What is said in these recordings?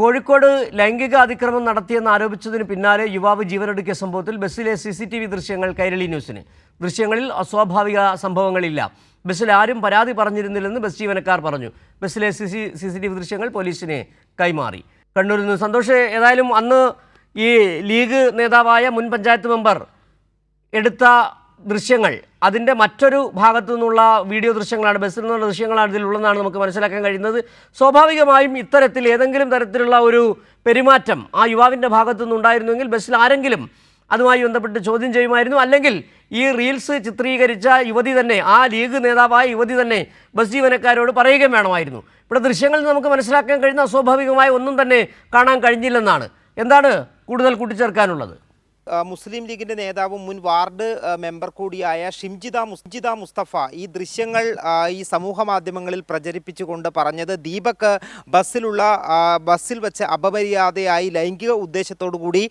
കോഴിക്കോട് ലൈംഗിക അതിക്രമം നടത്തിയെന്ന് ആരോപിച്ചതിന് പിന്നാലെ യുവാവ് ജീവനൊടുക്കിയ സംഭവത്തിൽ ബസ്സിലെ സി സി ടി വി ദൃശ്യങ്ങൾ കൈരളി ന്യൂസിന്. ദൃശ്യങ്ങളിൽ അസ്വാഭാവിക സംഭവങ്ങളില്ല. ബസ്സിൽ ആരും പരാതി പറഞ്ഞിരുന്നില്ലെന്ന് ബസ് ജീവനക്കാർ പറഞ്ഞു. ബസ്സിലെ C C C C T V ദൃശ്യങ്ങൾ പോലീസിന് കൈമാറി. കണ്ണൂരിൽ നിന്ന് സന്തോഷ് ഏതായാലും അന്ന് ഈ ലീഗ് നേതാവായ മുൻ പഞ്ചായത്ത് മെമ്പർ എടുത്ത ദൃശ്യങ്ങൾ. അതിന്റെ മറ്റൊരു ഭാഗത്തു നിന്നുള്ള വീഡിയോ ദൃശ്യങ്ങളാണ് ബസ്സിൽ നിന്നുള്ള ദൃശ്യങ്ങളാണ് ഇതിലുള്ളതെന്നാണ് നമുക്ക് മനസ്സിലാക്കാൻ കഴിയുന്നത്. സ്വാഭാവികമായും ഇത്തരത്തിൽ ഏതെങ്കിലും തരത്തിലുള്ള ഒരു പെരുമാറ്റം ആ യുവാവിന്റെ ഭാഗത്തു നിന്നുണ്ടായിരുന്നുവെങ്കിൽ ബസ്സിൽ ആരെങ്കിലും അതുമായി ബന്ധപ്പെട്ട് ചോദ്യം ചെയ്യുമായിരുന്നു. അല്ലെങ്കിൽ ഈ റീൽസ് ചിത്രീകരിച്ച യുവതി തന്നെ ആ ലീഗ് നേതാവായ യുവതി തന്നെ ബസ് ജീവനക്കാരോട് പറയുകയും വേണമായിരുന്നു. ഇവിടെ ദൃശ്യങ്ങളിൽ നമുക്ക് മനസ്സിലാക്കാൻ കഴിയുന്ന അസ്വാഭാവികമായ ഒന്നും തന്നെ കാണാൻ കഴിഞ്ഞില്ലെന്നാണ്. എന്താണ് കൂടുതൽ കൂട്ടിച്ചേർക്കാനുള്ളത്? മുസ്ലിം ലീഗിന്റെ നേതാവും മുൻ വാർഡ് മെമ്പർ കൂടിയായ ഷിംജിത മുസ്ജിദ മുസ്തഫ ഈ ദൃശ്യങ്ങൾ ഈ സമൂഹ മാധ്യമങ്ങളിൽ പ്രചരിപ്പിച്ചുകൊണ്ട് പറഞ്ഞത് ദീപക് ബസ്സിലുള്ള ബസ്സിൽ വെച്ച് അപമര്യാദയായി ലൈംഗിക കൂടി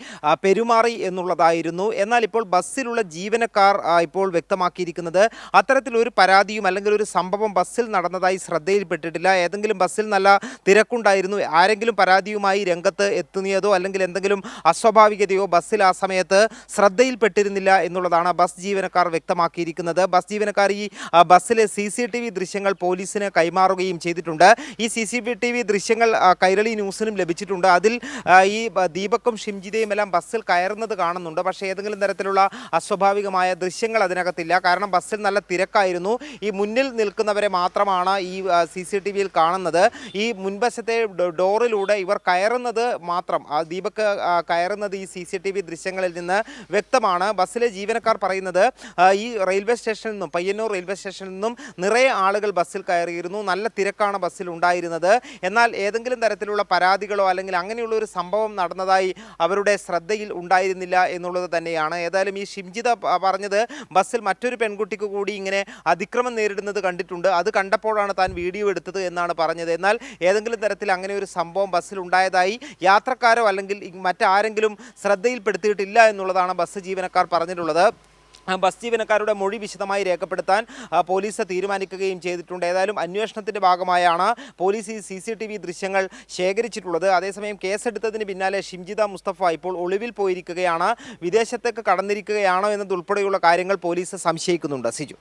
പെരുമാറി എന്നുള്ളതായിരുന്നു. എന്നാൽ ഇപ്പോൾ ബസ്സിലുള്ള ജീവനക്കാർ ഇപ്പോൾ വ്യക്തമാക്കിയിരിക്കുന്നത് അത്തരത്തിലൊരു പരാതിയും അല്ലെങ്കിൽ ഒരു സംഭവം ബസ്സിൽ നടന്നതായി ശ്രദ്ധയിൽപ്പെട്ടിട്ടില്ല. ഏതെങ്കിലും ബസ്സിൽ നല്ല തിരക്കുണ്ടായിരുന്നു. ആരെങ്കിലും പരാതിയുമായി രംഗത്ത് എത്തുന്നതോ അല്ലെങ്കിൽ എന്തെങ്കിലും അസ്വാഭാവികതയോ ബസ്സിൽ ആ സമയത്ത് ശ്രദ്ധയിൽപ്പെട്ടിരുന്നില്ല എന്നുള്ളതാണ് ബസ് ജീവനക്കാർ വ്യക്തമാക്കിയിരിക്കുന്നത്. ബസ് ജീവനക്കാർ ഈ ബസ്സിലെ സി സി ടി വി ദൃശ്യങ്ങൾ പോലീസിന് കൈമാറുകയും ചെയ്തിട്ടുണ്ട്. ഈ സി സി ടി വി ദൃശ്യങ്ങൾ കൈരളി ന്യൂസിനും ലഭിച്ചിട്ടുണ്ട്. അതിൽ ഈ ദീപക്കും ഷിംജിതയും എല്ലാം ബസ്സിൽ കയറുന്നത് കാണുന്നുണ്ട്. പക്ഷേ ഏതെങ്കിലും തരത്തിലുള്ള അസ്വാഭാവികമായ ദൃശ്യങ്ങൾ അതിനകത്തില്ല. കാരണം ബസ്സിൽ നല്ല തിരക്കായിരുന്നു. ഈ മുന്നിൽ നിൽക്കുന്നവരെ മാത്രമാണ് ഈ സി സി ടി വിയിൽ കാണുന്നത്. ഈ മുൻവശത്തെ ഡോറിലൂടെ ഇവർ കയറുന്നത് മാത്രം ദീപക് കയറുന്നത് ഈ സി സി ടി വി ദൃശ്യങ്ങളിൽ നിന്ന് വ്യക്തമാണ്. ബസ്സിലെ ജീവനക്കാർ പറയുന്നത് ഈ റെയിൽവേ സ്റ്റേഷനിൽ നിന്നും പയ്യന്നൂർ റെയിൽവേ സ്റ്റേഷനിൽ നിന്നും നിറയെ ആളുകൾ ബസ്സിൽ കയറിയിരുന്നു. നല്ല തിരക്കാണ് ബസ്സിൽ ഉണ്ടായിരുന്നത്. എന്നാൽ ഏതെങ്കിലും തരത്തിലുള്ള പരാതികളോ അല്ലെങ്കിൽ അങ്ങനെയുള്ള ഒരു സംഭവം നടന്നതായി അവരുടെ ശ്രദ്ധയിൽ ഉണ്ടായിരുന്നില്ല എന്നുള്ളത് തന്നെയാണ്. ഏതായാലും ഈ ഷിംജിത പറഞ്ഞത് ബസ്സിൽ മറ്റൊരു പെൺകുട്ടിക്ക് കൂടി ഇങ്ങനെ അതിക്രമം നേരിടുന്നത് കണ്ടിട്ടുണ്ട്. അത് കണ്ടപ്പോഴാണ് താൻ വീഡിയോ എടുത്തത് എന്നാണ് പറഞ്ഞത്. എന്നാൽ ഏതെങ്കിലും തരത്തിൽ അങ്ങനെ ഒരു സംഭവം ബസ്സിൽ ഉണ്ടായതായി യാത്രക്കാരോ അല്ലെങ്കിൽ മറ്റാരെങ്കിലും ശ്രദ്ധയിൽപ്പെടുത്തിയിട്ടില്ല എന്നുള്ളതാണ് ബസ് ജീവനക്കാർ പറഞ്ഞിട്ടുള്ളത്. ബസ് ജീവനക്കാരുടെ മൊഴി വിശദമായി രേഖപ്പെടുത്താൻ പോലീസ് തീരുമാനിക്കുകയും ചെയ്തിട്ടുണ്ട്. ഏതായാലും അന്വേഷണത്തിന്റെ ഭാഗമായാണ് പോലീസ് ഈ സി സി ടി വി ദൃശ്യങ്ങൾ ശേഖരിച്ചിട്ടുള്ളത്. അതേസമയം കേസെടുത്തതിന് പിന്നാലെ ഷിംജിത മുസ്തഫ ഇപ്പോൾ ഒളിവിൽ പോയിരിക്കുകയാണ്. വിദേശത്തേക്ക് കടന്നിരിക്കുകയാണോ എന്നതുൾപ്പെടെയുള്ള കാര്യങ്ങൾ പോലീസ് സംശയിക്കുന്നുണ്ട്. സിജു.